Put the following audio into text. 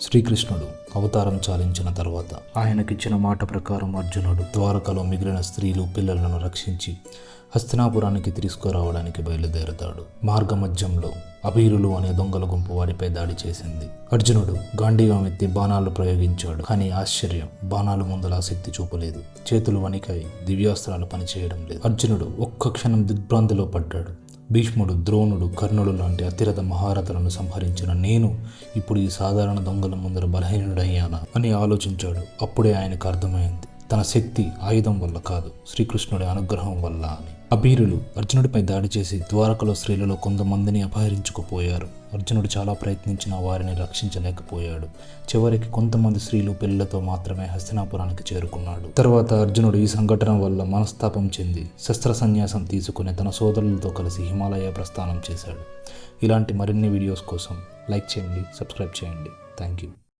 శ్రీకృష్ణుడు అవతారం చాలించిన తర్వాత ఆయనకిచ్చిన మాట ప్రకారం అర్జునుడు ద్వారకలో మిగిలిన స్త్రీలు పిల్లలను రక్షించి హస్తినాపురానికి తీసుకురావడానికి బయలుదేరతాడు. మార్గమధ్యంలో అబీరులు అనే దొంగల గుంపు వారిపై దాడి చేసింది. అర్జునుడు గాంధీవం ఎత్తి బాణాలు ప్రయోగించాడు. కానీ ఆశ్చర్యం బాణాలు ముందల ఆసక్తి చూపలేదు. చేతులు వణికాయి దివ్యాస్త్రాలు పనిచేయడం లేదు. అర్జునుడు ఒక్క క్షణం దిగ్భ్రాంతిలో పడ్డాడు. భీష్ముడు ద్రోణుడు కర్ణుడు లాంటి అతిరథ మహారథులను సంహరించిన నేను ఇప్పుడు ఈ సాధారణ దొంగల ముందర బలహీనుడయ్యానా? అని ఆలోచించాడు. అప్పుడే ఆయనకు అర్థమైంది. తన శక్తి ఆయుధం వల్ల కాదు శ్రీకృష్ణుడి అనుగ్రహం వల్ల అని. అబీరులు అర్జునుడిపై దాడి చేసి ద్వారకలో స్త్రీలలో కొంతమందిని అపహరించుకుపోయారు. అర్జునుడు చాలా ప్రయత్నించిన వారిని రక్షించలేకపోయాడు. చివరికి కొంతమంది స్త్రీలు పిల్లలతో మాత్రమే హస్తినాపురానికి చేరుకున్నాడు. తర్వాత అర్జునుడు ఈ సంఘటన వల్ల మనస్తాపం చెంది శస్త్ర సన్యాసం తీసుకుని తన సోదరులతో కలిసి హిమాలయ ప్రస్థానం చేశాడు. ఇలాంటి మరిన్ని వీడియోస్ కోసం లైక్ చేయండి సబ్స్క్రైబ్ చేయండి. Thank you